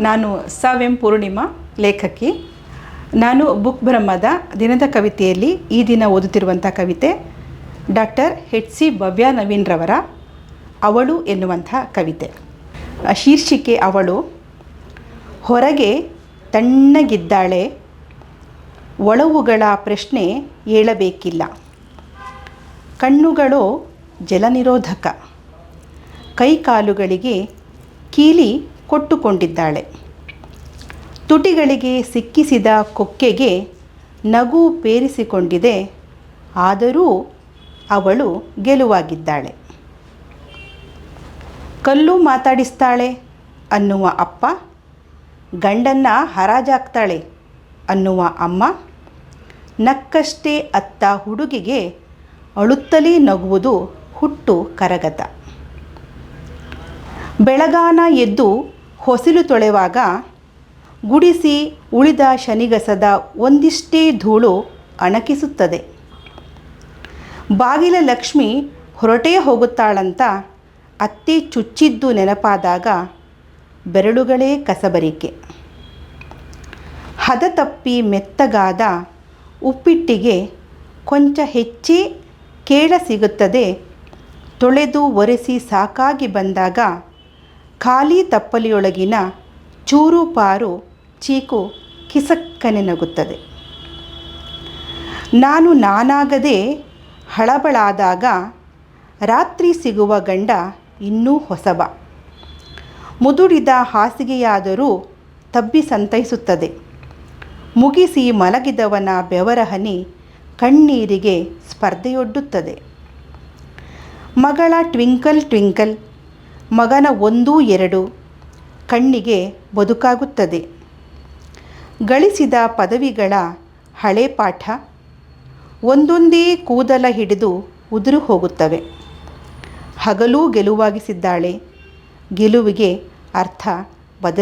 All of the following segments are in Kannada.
ನಾನು ಸಾವೆಂ ಪೂರ್ಣಿಮಾ ಲೇಖಕಿ. ನಾನು ಬುಕ್ ಬ್ರಹ್ಮದ ದಿನದ ಕವಿತೆಯಲ್ಲಿ ಈ ದಿನ ಓದುತ್ತಿರುವಂಥ ಕವಿತೆ, ಡಾಕ್ಟರ್ ಹೆಚ್ ಸಿ ಭವ್ಯ ನವೀನ್ರವರ ಅವಳು ಎನ್ನುವಂಥ ಕವಿತೆ. ಶೀರ್ಷಿಕೆ ಅವಳು, ಹೊರಗೆ ತಣ್ಣಗಿದ್ದಾಳೆ, ಒಳವುಗಳ ಪ್ರಶ್ನೆ ಏಳಬೇಕಿಲ್ಲ. ಕಣ್ಣುಗಳು ಜಲನಿರೋಧಕ, ಕೈಕಾಲುಗಳಿಗೆ ಕೀಲಿ ಕೊಟ್ಟುಕೊಂಡಿದ್ದಾಳೆ. ತುಟಿಗಳಿಗೆ ಸಿಕ್ಕಿಸಿದ ಕೊಕ್ಕೆಗೆ ನಗು ಪೇರಿಸಿಕೊಂಡಿದೆ. ಆದರೂ ಅವಳು ಗೆಲುವಾಗಿದ್ದಾಳೆ. ಕಲ್ಲು ಮಾತಾಡಿಸ್ತಾಳೆ ಅನ್ನುವ ಅಪ್ಪ, ಗಂಡನ್ನ ಹರಾಜಾಗ್ತಾಳೆ ಅನ್ನುವ ಅಮ್ಮ, ನಕ್ಕಷ್ಟೇ ಅತ್ತ ಹುಡುಗಿಗೆ ಅಳುತ್ತಲೇ ನಗುವುದು ಹುಟ್ಟು ಕರಗತ. ಬೆಳಗಾನ ಎದ್ದು ಹೊಸಿಲು ತೊಳೆವಾಗ ಗುಡಿಸಿ ಉಳಿದ ಶನಿಗಸದ ಒಂದಿಷ್ಟೇ ಧೂಳು ಅಣಕಿಸುತ್ತದೆ. ಬಾಗಿಲ ಲಕ್ಷ್ಮಿ ಹೊರಟೇ ಹೋಗುತ್ತಾಳಂತ ಅತ್ತೆ ಚುಚ್ಚಿದ್ದು ನೆನಪಾದಾಗ ಬೆರಳುಗಳೇ ಕಸಬರಿಕೆ. ಹದ ತಪ್ಪಿ ಮೆತ್ತಗಾದ ಉಪ್ಪಿಟ್ಟಿಗೆ ಕೊಂಚ ಹೆಚ್ಚೇ ಕೇಳ ಸಿಗುತ್ತದೆ. ತೊಳೆದು ಒರೆಸಿ ಸಾಕಾಗಿ ಬಂದಾಗ ಖಾಲಿ ತಪ್ಪಲಿಯೊಳಗಿನ ಚೂರು ಪಾರು ಚೀಕು ಕಿಸಕ್ಕನೆ ನಗುತ್ತದೆ. ನಾನು ನಾನಾಗದೆ ಹಳಬಳಾದಾಗ ರಾತ್ರಿ ಸಿಗುವ ಗಂಡ ಇನ್ನೂ ಹೊಸಬ ಮುದುಡಿದ ಹಾಸಿಗೆಯಾದರೂ ತಬ್ಬಿ ಸಂತೈಸುತ್ತದೆ. ಮುಗಿಸಿ ಮಲಗಿದವನ ಬೆವರಹನಿ ಕಣ್ಣೀರಿಗೆ ಸ್ಪರ್ಧೆಯೊಡ್ಡುತ್ತದೆ. ಮಗಳ ಟ್ವಿಂಕಲ್ ಟ್ವಿಂಕಲ್ ಮಗನ ಒಂದು ಎರಡು ಕಣ್ಣಿಗೆ ಬದುಕಾಗುತ್ತದೆ. ಗಳಿಸಿದ ಪದವಿಗಳ ಹಳೆ ಪಾಠ ಒಂದೊಂದೇ ಕೂದಲ ಹಿಡಿದು ಉದುರು ಹೋಗುತ್ತವೆ. ಹಗಲೂ ಗೆಲುವಾಗಿಸಿದ್ದಾಳೆ, ಗೆಲುವಿಗೆ ಅರ್ಥ ಬದ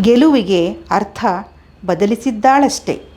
ಗೆಲುವಿಗೆ ಅರ್ಥ ಬದಲಿಸಿದ್ದಾಳಷ್ಟೆ.